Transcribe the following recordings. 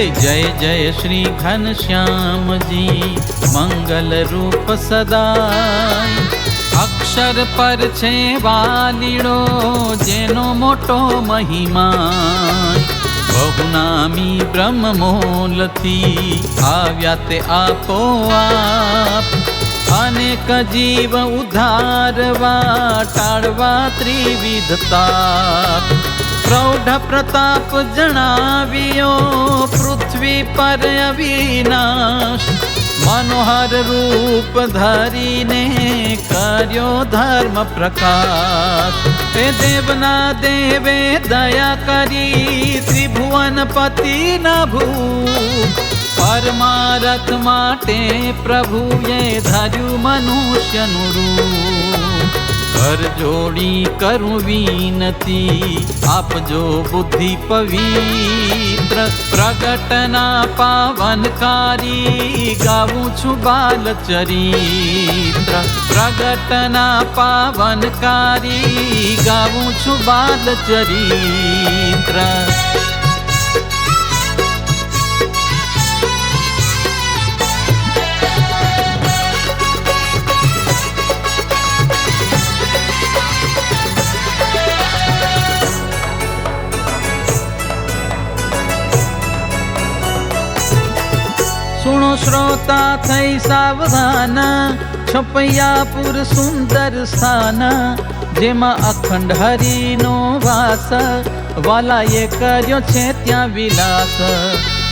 જય જય શ્રી ઘનશ્યામજી મંગલ રૂપ સદા અક્ષર પર છે વાલીડો જેનો મોટો મહિમા બહુનામી બ્રહ્મમોલથી આવ્યા તે આપો આપ અનેક જીવ ઉધારવા ટાળવા ત્રિવિધતા પ્રૌઢ પ્રતાપ જણાવ્યો પૃથ્વી પર અવિનાશ મનોહર રૂપ ધરીને કર્યો ધર્મ પ્રકાશ તે દેવના દેવે દયા કરી ત્રિભુવન પતિ ના ભૂ પરમારથ માટે પ્રભુએ ધર્યું મનુષ્યનું રૂપ કર જોડી કરું વિનતી આપજો બુદ્ધિ પવિત્ર, પ્રગટના પાવનકારી, ગાવું છું બાલ ચરિત્ર. પ્રગટના પાવનકારી, ગાવું છું બાલચરિત્ર સુણો શ્રોતા થઈ સાવધાન છપૈયાપુર સુંદર સ્થાન જેમાં અખંડ હરિનો વાસ વાલાએ કર્યો છે ત્યાં વિલાસ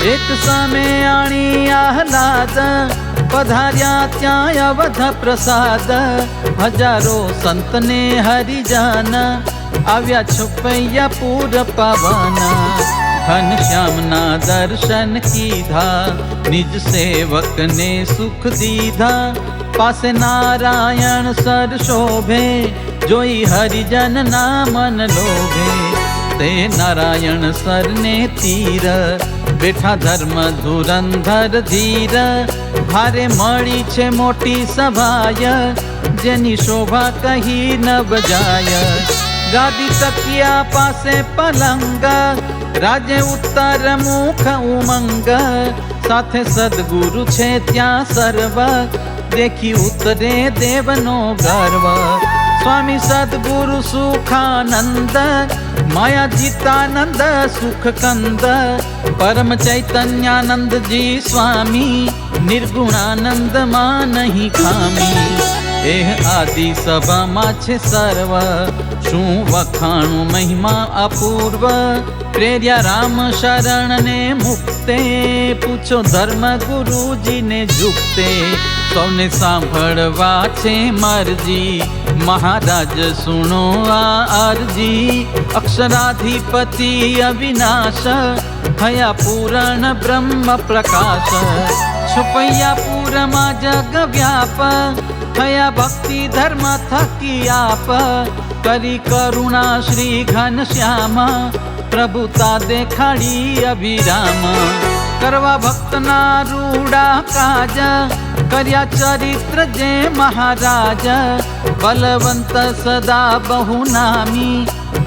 એક સામે આણી આહલાદ પધાર્યા ત્યાં અવધ પ્રસાદ હજારો સંતને હરિજન આવ્યા છપૈયાપુર પાવન ઘનશ્યામના દર્શન કીધા નિજ સેવકને સુખ દીધા પાસે નારાયણ સર શોભે જોઈ હરિજન ના મન લોભે તે નારાયણ સરને તીર બેઠા ધર્મ ધુરંધર ધીર ભારે મળી છે મોટી સભાય જેની શોભા કહી ન બજાય ગાદી તકિયા પાસે પલંગ રાજે ઉત્તર મુખ ઉમંગ સાથે સદગુરુ છે ત્યાં સર્વ દેખી ઉતરે દેવનો ગર્વ સ્વામી સદગુરુ સુખાનંદ માયા જીતાનંદ સુખ કંદ પરમ ચૈતન્યાનંદજી સ્વામી નિર્ગુણાનંદ માં નહીં ખામી એહ આદિ સભામાં છે સર્વ શું વખાણું મહિમા અપૂર્વ પ્રેર્યા રામ શરણ ને મુક્તે પૂછો ધર્મ ગુરુજીને ઝુકતે સૌને સાંભળવા છે મરજી મહારાજ સુણો આ અરજી અક્ષરાધિપતિ અવિનાશ થયા પૂરણ બ્રહ્મ પ્રકાશ છુપૈયા પૂરમાં જગ વ્યાપ થયા ભક્તિ ધર્મ થકી આપ કરી કરુણા શ્રી ઘનશ્યામ પ્રભુતા દેખાડી અભિરામ કરવા ભક્તના રૂડા કાજ કર્યા ચરિત્ર જે મહારાજ બલવંત સદા બહુ નામી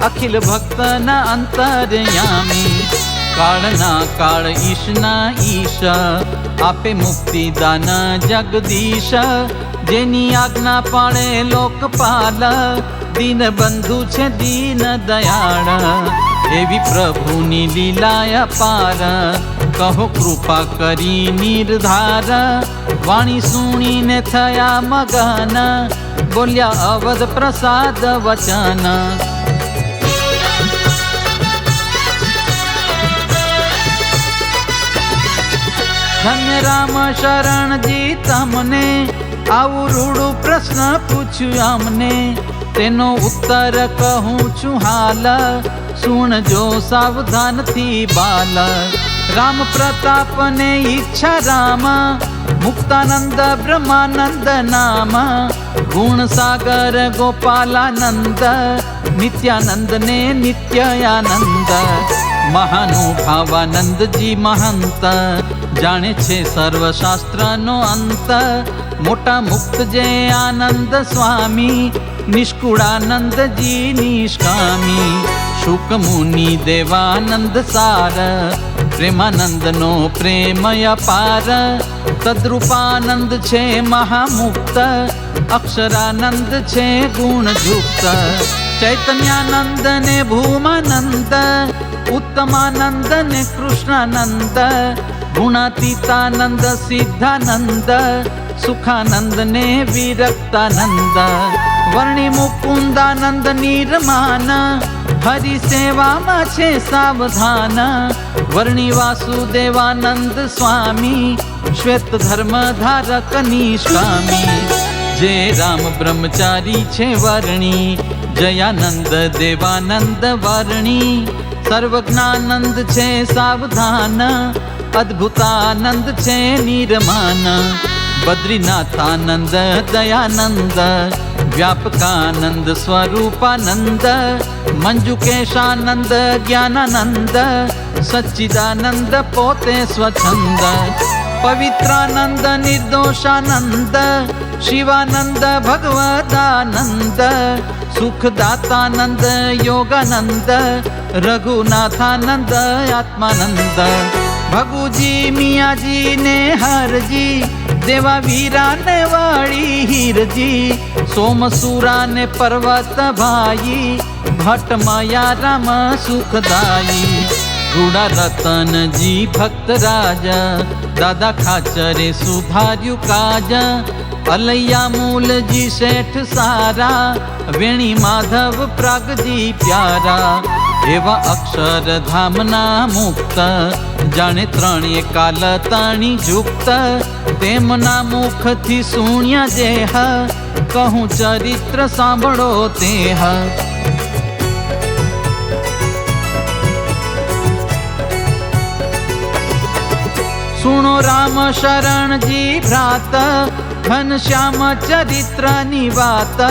અખિલ ભક્તના અંતરયામી કાળના કાળ ઈશના ઈશ આપે મુક્તિ દાન જગદીશ જેની આજ્ઞા પાળે લોકપાલ, દીન બંધુ છે દીન દયાળ. એવી પ્રભુની લીલાય પાર, કહો કૃપા કરી નિર્ધાર. વાણી સુણીને થયા મગન, બોલ્યા અવધ પ્રસાદ વચન. ધન્ય રામ શરણજી તમને આવું રૂડું પ્રશ્ન પૂછ્યું અમને તેનો ઉત્તર કહું છું હાલ સુણજો સાવધાનથી બાલ રામ પ્રતાપ ને ઈચ્છા રામ મુક્તાનંદ બ્રહ્માનંદ નામ ગુણ સાગર ગોપાલાનંદ નિત્યાનંદ ને નિત્યાનંદ મહાનુભાવાનંદજી મહંત જાણે છે સર્વશાસ્ત્રનો અંત મોટા મુક્ત જે આનંદ સ્વામી નિષ્કુળાનંદજી નિષ્કામી શુક મુનિ દેવાનંદ સાર પ્રેમાનંદનો પ્રેમય પાર તદ્રુપાનંદ છે મહામુક્ત અક્ષરાનંદ છે ગુણયુક્ત चैतन्यानन्दने भूमानन्द, उत्तमानन्दने कृष्णानन्द, गुणातीतानन्द सिद्धानन्द, सुखानन्दने विरक्तानन्द, वर्णिमुकुन्दानन्द निर्माण हरि सेवामा छे सावधान वर्णि वासुदेवानंद स्वामी श्वेत धर्म धारक निष्कामी जय राम ब्रह्मचारी छे वर्णी। રામ બ્રહ્મચારી છે વર્ણી જયાનંદ દેવાનંદ વર્ણી સર્વજ્ઞાનંદ છે સાવધાન અદ્ભુતાનંદ છે નિર્માન બદ્રીનાથાનંદ દયાનંદ વ્યાપકાનંદ સ્વરૂપાનંદ મંજુકેશાનંદ જ્ઞાનાનંદ સચ્ચિદાનંદ પોતે સ્વચ્છંદ પવિત્રાનંદ નિર્દોષાનંદ શિવાનંદ ભગવદાનંદ सुखदातानंद, योगानंद, रघुनाथानंद, आत्मानंद। भगु जी मिया जी ने हर जी देवा वीरा ने वाली हीर जी सोम सूरा ने पर्वत भाई भट्ट माया राम सुखदाई गुड़ा रतन जी भक्त राजा, दादा खाचरे सुभार्यु काजा સુધાર્યું કાજ અલૈયા મૂલજી શેઠ સારા વેણી માધવ પ્રાગજી પ્યારા એવા અક્ષરધામના મુક્ત જાણે ત્રણેય કાલ તાણી જુક્ત તેમના મુખથી સુણ્યા જેહ કહું ચરિત્ર સાંભળો તેહ સુણો રામ શરણજી ભ્રાત ઘનશ્યામ ચરિત્રની વાત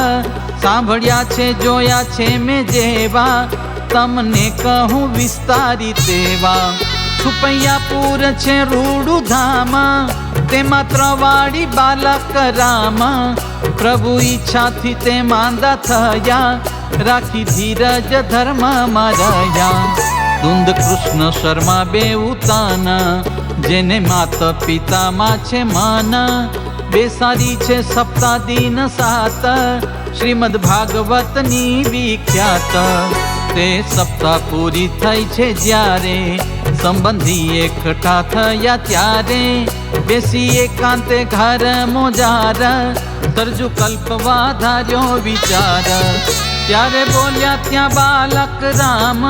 સાંભળ્યા છે, જોયા છે મેં જેવા. તમને કહું વિસ્તારી તેવા. છુપૈયાપુર છે રૂડું ધામ તેમાં ત્રવાડી બાલક રામ પ્રભુ ઈચ્છાથી તે માંદા થયા, રાખી ધીરજ ધર્મ રહ્યા. દુંદ કૃષ્ણ શર્મા બે ઉતાના, જેને માતા પિતામાં છે માન. બેસારી છે સપ્તાદીન સાત શ્રીમદ ભાગવતની વિખ્યાત તે સપ્તાહ પૂરી થઈ છે જ્યારે સંબંધી એકઠા થયા ત્યારે બેસી એકાંતે ઘર મોજાર તરજુ કલ્પવા ધાર્યો વિચાર ત્યારે બોલ્યા ત્યાં બાલક રામ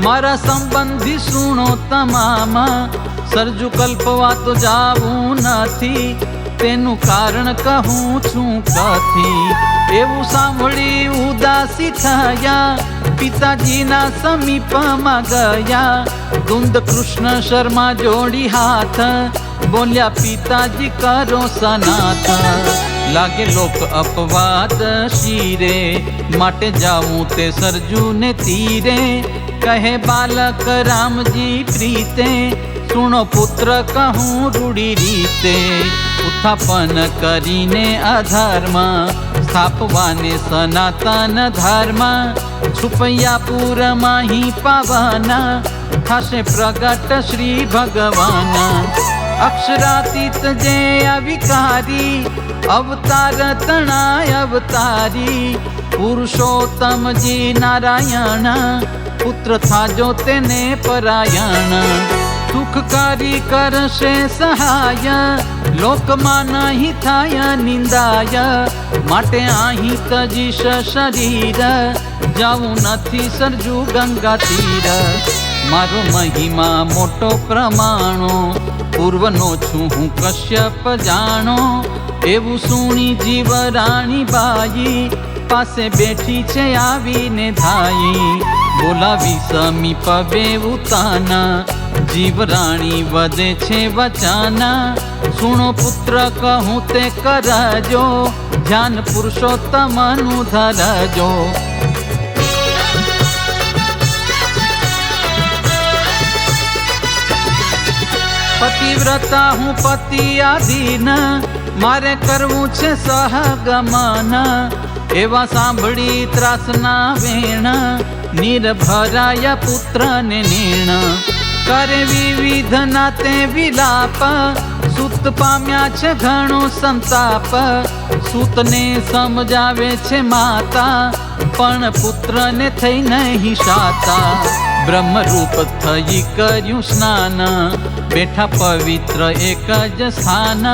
મારા સંબંધી સુણો તમામ સરજુ કલ્પવા તો જાવું નથી તેનું કારણ કહું છું કથી એવું સાંભળી ઉદાસી થયા પિતાજીના સમીપમાં ગયા દુંદ કૃષ્ણ શર્મા જોડી હાથ બોલ્યા પિતાજી કરો સનાથ લાગે લોક અપવાદ શીરે માટે જાવું તે સરજુને તીરે કહે બાલક રામજી પ્રીતે સુણો પુત્ર કહું રૂડી રીતે ઉત્થાપન કરીને અધર્મ સ્થાપવાને સનાતન ધર્મ છુપૈયાપુરમાં હિ પાવન થશે પ્રગટ શ્રી ભગવાન અક્ષરાતીત જે અવિકારી અવતાર તણાય અવતારી પુરુષોત્તમજી નારાયણ પુત્ર થાજો તેને પરાયણ સુખકારી કરશે સહાય લોકમાં નહીં થાય નિંદાય, માટે અહીં તજીશ શરીર. જાવું નથી સરજુ ગંગા તીર. મારો મહિમા મોટો પ્રમાણો, પૂર્વનો છું હું કશ્યપ જાણો. એવું સુણી જીવ રાણી બાઈ, પાસે બેઠી છે આવીને ધાઈ. બોલાવી સમીપ બે તાના જીવ રાણી વધે છે વચાના. સુણો પુત્ર કહું તે કરજો. ધ્યાન પુરુષોત્તમનું ધરજો. પતિવ્રતા હું પતિ આધીન મારે કરવું છે સહગમન. એવા સાંભળી ત્રાસના વેણ. નિર્ભરાય પુત્રને નીણ. કરે વિવિધ નાતે વિલાપ. સૂત પામ્યા છે ઘણો સંતાપ. સૂતને સમજાવે છે માતા, પણ પુત્રને થઈ નહીં શાતા. બ્રહ્મરૂપ થઈ કર્યું સ્નાન, બેઠા પવિત્ર એક જ સ્થાન.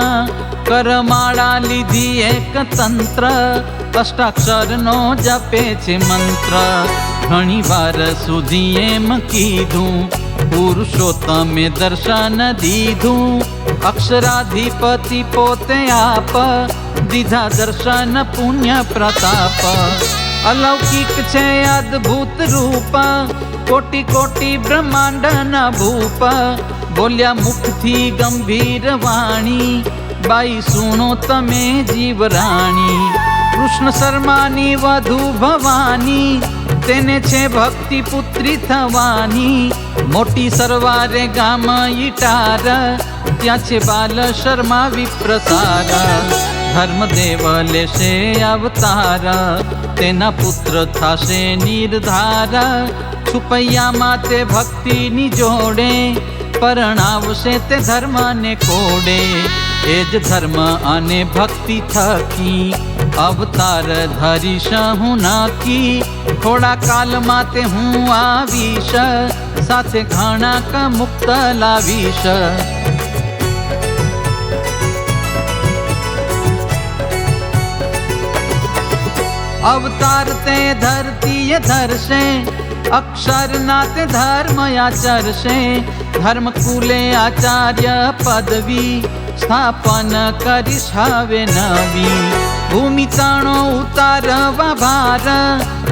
કરમાળા લીધી એક તંત્ર અષ્ટાક્ષરનો જપે છે મંત્ર. ઘણી વાર સુધી એમ કીધું પુરુષોત્તમે દર્શન દીધું અક્ષરાધિપતિ પોતે આપ દીધા દર્શન પુણ્ય પ્રતાપ અલૌકિક છે અદ્ભુત રૂપ કોટી કોટી બ્રહ્માંડના ભૂપ બોલ્યા મુખથી ગંભીર વાણી બાઈ સુણો તમે જીવરાણી કૃષ્ણ શર્માની વધુ ભવાની તેને છે ભક્તિ પુત્રી થવાની, મોટી સરવારે ગામ ઈટાર, ત્યાં છે બાલ શર્મા વિપ્રસાર. ધર્મદેવ લેશે અવતાર, તેના પુત્ર થશે નિર્ધાર. છુપૈયામાં તે ભક્તિની જોડે પરણાવશે તે ધર્મને કોડે. એ જ ધર્મ અને ભક્તિ થકી अवतार धरी सहु की थोड़ा काल माते हूँ आविश, साथे खाना का मुक्त लाविश। अवतार ते धरती धरसे, अक्षर नाते धर्म आचरसे, धर्म कुले आचार्य पदवी, स्थापन करी करिस नवी। તાણો ઉતારવા ભાર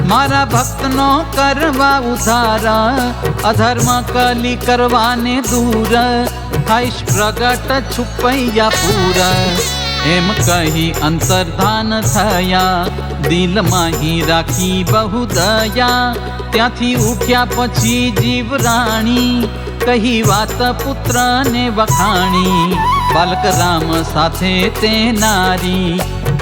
મારા ભક્તનો કરવા ઉધાર અધર્મ કલી કરવાને દૂર થઈશ પ્રગટ છુપૈયા પૂર એમ કહી અંતર્ધાન થયા દિલમાં હી રાખી બહુ દયા ત્યાંથી ઉઠ્યા પછી જીવરાણી કહી વાત પુત્રને વખાણી બાલક રામ સાથે તે નારી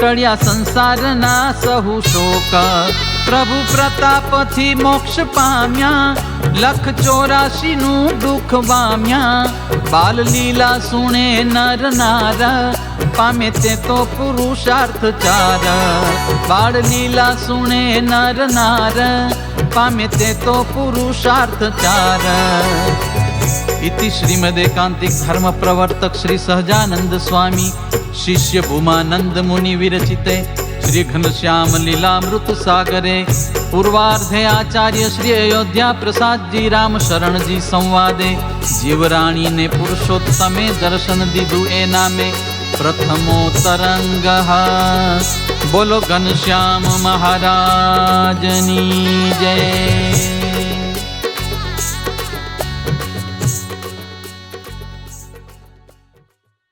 ટળ્યા સંસારના સહુ શોક પ્રભુ પ્રતાપથી મોક્ષ પામ્યા લખ ચોરાશી નું દુઃખ વામ્યા બાલ લીલા સુણે નર નાર પામે તે તો પુરુષાર્થ ચાર બાળ લીલા સુણે નર નાર પામે તે તો પુરુષાર્થ ચાર इति श्रीमदेकांतिक धर्म प्रवर्तक श्री सहजानंद स्वामी શિષ્ય ભૂમાનંદ મુનિ વિરચિતે શ્રી ઘનશ્યામ લીલામૃત સાગરે, પૂર્વાર્ધે આચાર્ય શ્રી અયોધ્યા પ્રસાદજી રામ શરણજી સંવાદે, જીવરાણીને પુરુષોત્તમે દર્શન દીધું એ નામે પ્રથમો તરંગ બોલો ઘનશ્યામ મહારાજની જય.